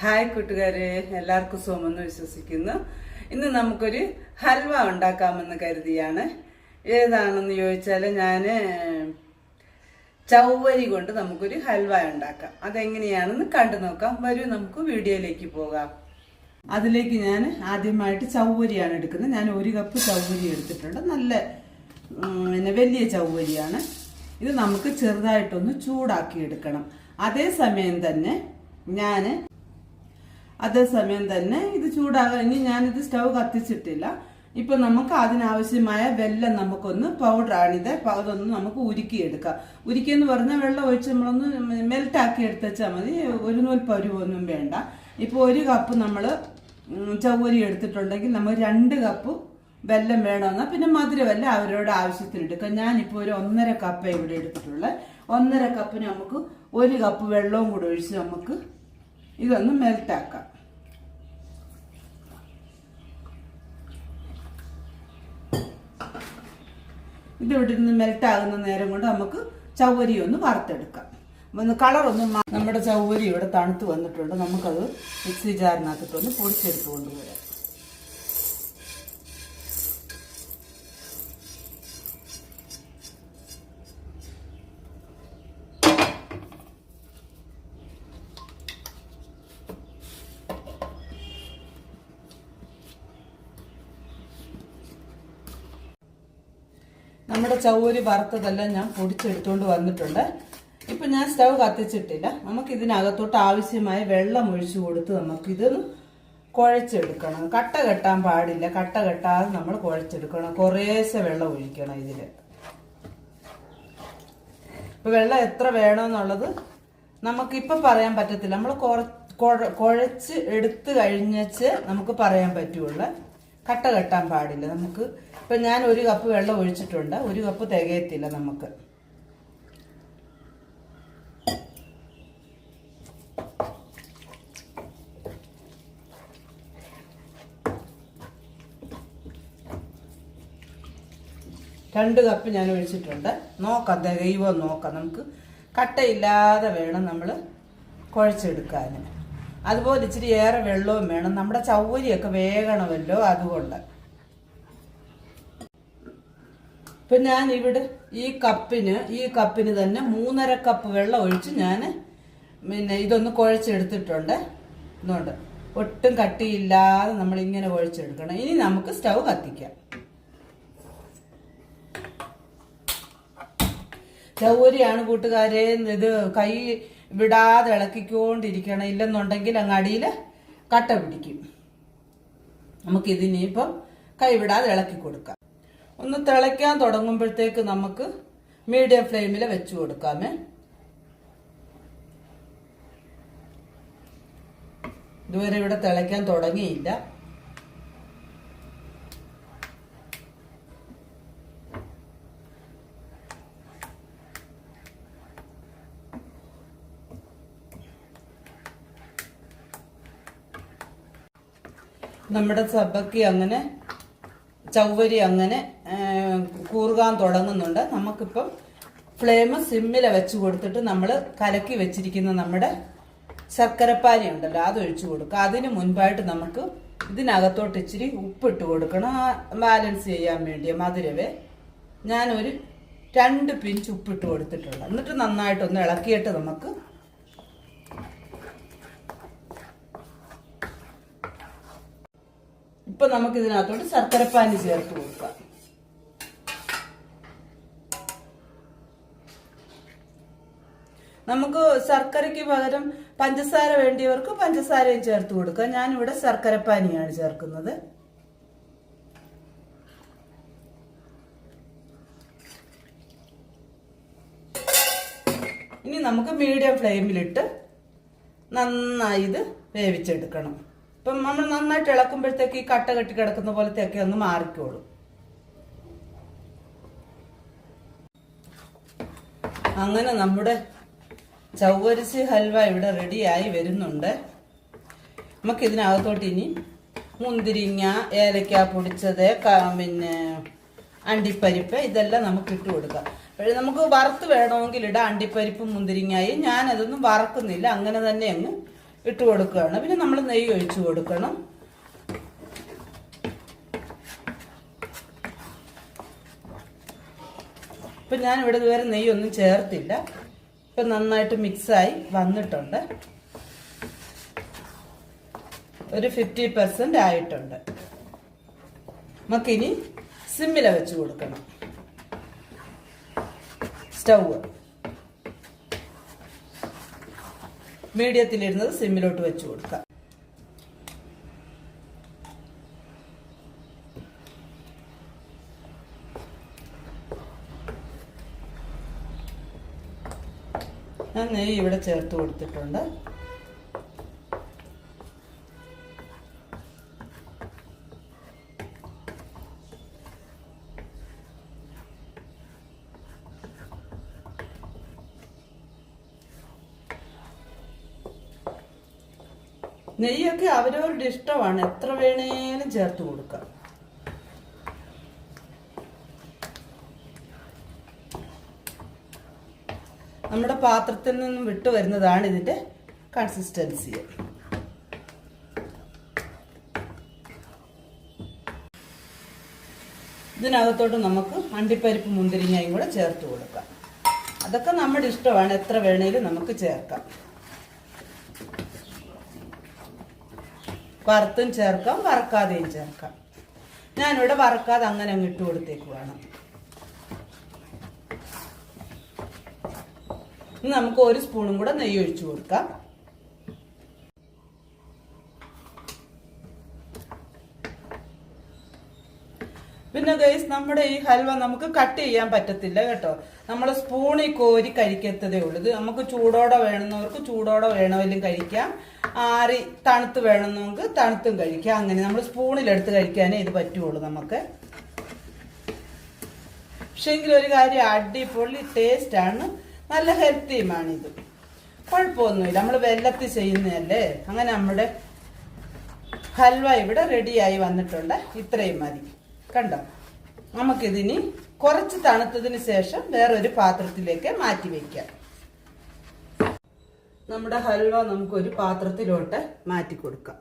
Hi കൂട്ടുകാരെ എല്ലാവർക്കും സുഖമെന്ന് വിശ്വസിക്കുന്നു. ഇന്ന് നമുക്കൊരു ഹൽവ ഉണ്ടാക്കാമെന്ന് കരുതിയാണ്. ഏതാണെന്ന് ചോദിച്ചാൽ ഞാൻ ചവ്വരി കൊണ്ട് നമുക്കൊരു ഹൽവ ഉണ്ടാക്കാം. അതെങ്ങനെയാണെന്ന് കണ്ടു നോക്കാം. വരൂ നമുക്ക് വീഡിയോയിലേക്ക് പോകാം. അതിലേക്ക് ഞാൻ ആദ്യമായിട്ട് ചവ്വരിയാണ് എടുക്കുന്നത്. ഞാൻ ഒരു കപ്പ് ചവ്വരി എടുത്തിട്ടുണ്ട്. നല്ല പിന്നെ വലിയ ചവ്വരിയാണ്. ഇത് നമുക്ക് ചെറുതായിട്ടൊന്ന് ചൂടാക്കി എടുക്കണം. അതേസമയം തന്നെ ഞാൻ അതേസമയം തന്നെ ഇത് ചൂടാകാൻ ഇനി ഞാനിത് സ്റ്റൗ കത്തിച്ചിട്ടില്ല. ഇപ്പൊ നമുക്ക് അതിനാവശ്യമായ വെല്ലം നമുക്കൊന്ന് പൗഡറാണിത് അതൊന്ന് നമുക്ക് ഉരുക്കിയെടുക്കാം. ഉരുക്കിയെന്ന് പറഞ്ഞാൽ വെള്ളം ഒഴിച്ച് നമ്മളൊന്ന് മെൽറ്റ് ആക്കി എടുത്തുവെച്ചാൽ മതി. ഒരു നൂൽ പരുവൊന്നും വേണ്ട. ഇപ്പോൾ ഒരു കപ്പ് നമ്മൾ ചവ്വരി എടുത്തിട്ടുണ്ടെങ്കിൽ നമ്മൾ രണ്ട് കപ്പ് വെല്ലം വേണമെന്നാൽ പിന്നെ മധുരമല്ല അവരോട് ആവശ്യത്തിന് എടുക്കാം. ഞാനിപ്പോൾ ഒരു ഒന്നര കപ്പ് ഇവിടെ എടുത്തിട്ടുള്ളത് ഒന്നര കപ്പ് നമുക്ക് ഒരു കപ്പ് വെള്ളവും കൂടെ ഒഴിച്ച് നമുക്ക് ഇതൊന്ന് മെൽറ്റാക്കാം. ഇത് ഇവിടെ നിന്ന് മെൽറ്റ് ആകുന്ന നേരം കൊണ്ട് നമുക്ക് ചൗവരി ഒന്ന് വറുത്തെടുക്കാം ഒന്ന് കളറൊന്ന് നമ്മുടെ ചൗവരി ഇവിടെ തണുത്ത് വന്നിട്ടുണ്ട്. നമുക്കത് മിക്സി ജാറിനകത്തിട്ടൊന്ന് പൊടിച്ചെടുത്ത് കൊണ്ടുവരാം. നമ്മുടെ ചൗവരി വറുത്തതെല്ലാം ഞാൻ പൊടിച്ചെടുത്തുകൊണ്ട് വന്നിട്ടുണ്ട്. ഇപ്പൊ ഞാൻ സ്റ്റവ് കത്തിച്ചിട്ടില്ല. നമുക്ക് ഇതിനകത്തോട്ട് ആവശ്യമായ വെള്ളം ഒഴിച്ചു കൊടുത്ത് നമുക്ക് കുഴച്ചെടുക്കണം. കട്ട കെട്ടാൻ പാടില്ല. കട്ട കെട്ടാതെ നമ്മൾ കുഴച്ചെടുക്കണം. കുറേശ്ശെ വെള്ളം ഒഴിക്കണം ഇതിൽ ഇപ്പൊ വെള്ളം എത്ര വേണമെന്നുള്ളത് നമുക്കിപ്പം പറയാൻ പറ്റത്തില്ല. നമ്മൾ കുഴച്ച് എടുത്തു കഴിഞ്ഞച്ച് നമുക്ക് പറയാൻ പറ്റുള്ളൂ. കട്ട കെട്ടാൻ പാടില്ല. നമുക്ക് ഇപ്പൊ ഞാൻ ഒരു കപ്പ് വെള്ളം ഒഴിച്ചിട്ടുണ്ട്. ഒരു കപ്പ് തികയത്തില്ല നമുക്ക്. രണ്ട് കപ്പ് ഞാൻ ഒഴിച്ചിട്ടുണ്ട്. നോക്കാം തികയുമോ നോക്കാം. നമുക്ക് കട്ടയില്ലാതെ വേണം നമ്മൾ കുഴച്ചെടുക്കാൻ അതുപോലെ ഇച്ചിരി ഏറെ വെള്ളവും വേണം. നമ്മുടെ ചൗവരിയൊക്കെ വേകണമല്ലോ അതുകൊണ്ട്. ഇപ്പം ഞാൻ ഇവിടെ ഈ കപ്പിന് ഈ കപ്പിന് തന്നെ മൂന്നര കപ്പ് വെള്ളം ഒഴിച്ച് ഞാൻ പിന്നെ ഇതൊന്ന് കുഴച്ചെടുത്തിട്ടുണ്ട്. ഇതുകൊണ്ട് ഒട്ടും കട്ടിയില്ലാതെ നമ്മൾ ഇങ്ങനെ കുഴച്ചെടുക്കണം. ഇനി നമുക്ക് സ്റ്റൗ കത്തിക്കാം. ചൗരിയാണ് കൂട്ടുകാരെ ഇത് കൈ വിടാതെ ഇളക്കിക്കൊണ്ടിരിക്കണം ഇല്ലെന്നുണ്ടെങ്കിൽ അങ്ങ് അടിയിൽ കട്ട പിടിക്കും. നമുക്കിതിനിപ്പം കൈ വിടാതെ ഇളക്കി കൊടുക്കാം. ഒന്ന് തിളയ്ക്കാൻ തുടങ്ങുമ്പോഴത്തേക്ക് നമുക്ക് മീഡിയം ഫ്ലെയിമിൽ വെച്ച് കൊടുക്കാമേ. ഇതുവരെ ഇവിടെ തിളയ്ക്കാൻ തുടങ്ങിയില്ല. നമ്മുടെ സബക്കി അങ്ങനെ ചൗവരി അങ്ങനെ കൂറുകാൻ തുടങ്ങുന്നുണ്ട്. നമുക്കിപ്പം ഫ്ലെയിം സിമ്മിൽ വെച്ച് കൊടുത്തിട്ട് നമ്മൾ കലക്കി വെച്ചിരിക്കുന്ന നമ്മുടെ ശർക്കരപ്പാനി ഉണ്ടല്ലോ അത് ഒഴിച്ചു കൊടുക്കുക. അതിന് മുൻപായിട്ട് നമുക്ക് ഇതിനകത്തോട്ട് ഇച്ചിരി ഉപ്പിട്ട് കൊടുക്കണം. ബാലൻസ് ചെയ്യാൻ വേണ്ടി മധുരവേ. ഞാനൊരു രണ്ട് പിഞ്ച് ഉപ്പിട്ട് കൊടുത്തിട്ടുണ്ട്. എന്നിട്ട് നന്നായിട്ടൊന്ന് ഇളക്കിയിട്ട് നമുക്ക് ഇപ്പൊ നമുക്ക് ഇതിനകത്തോട്ട് ശർക്കരപ്പാനി ചേർത്ത് കൊടുക്കാം. നമുക്ക് ശർക്കരയ്ക്ക് പകരം പഞ്ചസാര വേണ്ടിയവർക്ക് പഞ്ചസാരയും ചേർത്ത് കൊടുക്കാം. ഞാനിവിടെ ശർക്കരപ്പാനിയാണ് ചേർക്കുന്നത്. ഇനി നമുക്ക് മീഡിയം ഫ്ലെയിമിലിട്ട് നന്നായി ഇത് വേവിച്ചെടുക്കണം. ഇപ്പം നമ്മൾ നന്നായിട്ട് ഇളക്കുമ്പോഴത്തേക്ക് ഈ കട്ട കെട്ടി കിടക്കുന്ന പോലത്തെയൊക്കെ ഒന്ന് മാറിക്കോളും. അങ്ങനെ നമ്മുടെ ചവ്വരിശി ഹൽവ ഇവിടെ റെഡിയായി വരുന്നുണ്ട്. നമുക്ക് ഇതിനകത്തോട്ട് ഇനി മുന്തിരിങ്ങ ഏലക്ക പൊടിച്ചത് പിന്നെ അണ്ടിപ്പരിപ്പ് ഇതെല്ലാം നമുക്ക് ഇട്ട് കൊടുക്കാം. പക്ഷേ നമുക്ക് വറുത്ത് വേണമെങ്കിൽ ഇടാം. അണ്ടിപ്പരിപ്പും മുന്തിരിങ്ങായും ഞാനതൊന്നും വറക്കുന്നില്ല. അങ്ങനെ തന്നെ അങ്ങ് ഇട്ട് കൊടുക്കുകയാണ്. പിന്നെ നമ്മൾ നെയ്യ് ഒഴിച്ചു കൊടുക്കണം. ഇപ്പം ഞാൻ ഇവിടെ ഇതുവരെ നെയ്യൊന്നും ചേർത്തില്ല. ഇപ്പം നന്നായിട്ട് മിക്സായി വന്നിട്ടുണ്ട്. ഒരു ഫിഫ്റ്റി പെർസെന്റ് ആയിട്ടുണ്ട്. നമുക്കിനി സിമ്മില വെച്ച് കൊടുക്കണം. സ്റ്റൗവ് മീഡിയത്തിലിരുന്നത് സിമ്മിലോട്ട് വെച്ച് കൊടുക്കാം. ഞാൻ നെയ്യ് ഇവിടെ ചേർത്ത് കൊടുത്തിട്ടുണ്ട്. നെയ്യൊക്കെ അവരവരുടെ ഇഷ്ടമാണ്. എത്ര വേണേലും ചേർത്ത് കൊടുക്കാം. നമ്മുടെ പാത്രത്തിൽ നിന്നും വിട്ടു വരുന്നതാണ് ഇതിന്റെ കൺസിസ്റ്റൻസി ഇതിനകത്തോട്ട് നമുക്ക് അണ്ടിപ്പരിപ്പ് മുന്തിരിങ്ങയും കൂടെ ചേർത്ത് കൊടുക്കാം. അതൊക്കെ നമ്മുടെ ഇഷ്ടമാണ്. എത്ര വേണേലും നമുക്ക് ചേർക്കാം. വറുത്തും ചേർക്കാം വറക്കാതെയും ചേർക്കാം. ഞാനിവിടെ വറക്കാതെ അങ്ങനെ അങ്ങ് ഇട്ട് ഇനി നമുക്ക് ഒരു സ്പൂണും കൂടെ നെയ്യ് ഒഴിച്ചു കൊടുക്കാം. പിന്നെ ഗൈസ് നമ്മുടെ ഈ ഹൽവ നമുക്ക് കട്ട് ചെയ്യാൻ പറ്റത്തില്ല കേട്ടോ. നമ്മൾ സ്പൂണിൽ കോരി കഴിക്കത്തതേ ഉള്ളൂ. ഇത് നമുക്ക് ചൂടോടെ വേണമെന്നവർക്ക് ചൂടോടെ വേണമെങ്കിലും കഴിക്കാം. ആറി തണുത്ത് വേണമെന്നവർക്ക് തണുത്തും കഴിക്കാം. അങ്ങനെ നമ്മൾ സ്പൂണിലെടുത്ത് കഴിക്കാനേ ഇത് പറ്റുള്ളൂ നമുക്ക്. പക്ഷെ ഒരു കാര്യം അടിപൊളി ടേസ്റ്റ് ആണ്. നല്ല ഹെൽത്തിയുമാണിത് കുഴപ്പമൊന്നുമില്ല. നമ്മൾ വെല്ലത്തിൽ ചെയ്യുന്നതല്ലേ? അങ്ങനെ നമ്മുടെ ഹൽവ ഇവിടെ റെഡിയായി വന്നിട്ടുണ്ട്. ഇത്രയും മതി. കണ്ടോ? നമുക്കിതിനി കുറച്ച് തണുത്തതിന് ശേഷം വേറൊരു പാത്രത്തിലേക്ക് മാറ്റി വയ്ക്കാം നമ്മുടെ ഹൽവ നമുക്കൊരു പാത്രത്തിലോട്ട് മാറ്റി കൊടുക്കാം.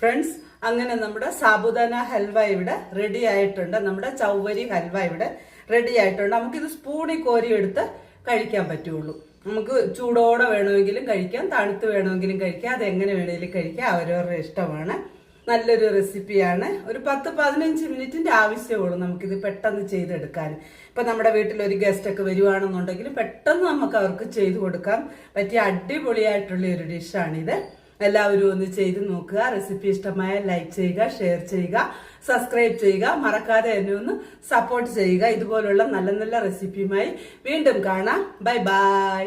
ഫ്രണ്ട്സ് അങ്ങനെ നമ്മുടെ സാബുദാന ഹൽവ ഇവിടെ റെഡി ആയിട്ടുണ്ട്. നമ്മുടെ ചൗവരി ഹൽവ ഇവിടെ റെഡി ആയിട്ടുണ്ട്. നമുക്കിത് സ്പൂണിൽ കോരി എടുത്ത് കഴിക്കാൻ പറ്റുള്ളൂ. നമുക്ക് ചൂടോടെ വേണമെങ്കിലും കഴിക്കാം തണുത്ത് വേണമെങ്കിലും കഴിക്കാം അതെങ്ങനെ വേണമെങ്കിലും കഴിക്കാം അവരവരുടെ ഇഷ്ടമാണ്. നല്ലൊരു റെസിപ്പിയാണ്. ഒരു പത്ത് പതിനഞ്ച് മിനിറ്റിന്റെ ആവശ്യമുള്ളൂ നമുക്കിത് പെട്ടെന്ന് ചെയ്തെടുക്കാൻ. ഇപ്പൊ നമ്മുടെ വീട്ടിൽ ഒരു ഗസ്റ്റ് ഒക്കെ വരുവാണെന്നുണ്ടെങ്കിൽ പെട്ടെന്ന് നമുക്ക് അവർക്ക് ചെയ്തു കൊടുക്കാം. പറ്റിയ അടിപൊളിയായിട്ടുള്ള ഒരു ഡിഷാണിത് എല്ലാവരും ഒന്ന് ചെയ്ത് നോക്കുക. റെസിപ്പി ഇഷ്ടമായ ലൈക്ക് ചെയ്യുക ഷെയർ ചെയ്യുക സബ്സ്ക്രൈബ് ചെയ്യുക. മറക്കാതെ എന്നെ ഒന്ന് സപ്പോർട്ട് ചെയ്യുക. ഇതുപോലുള്ള നല്ല നല്ല റെസിപ്പിയുമായി വീണ്ടും കാണാം. Bye bye.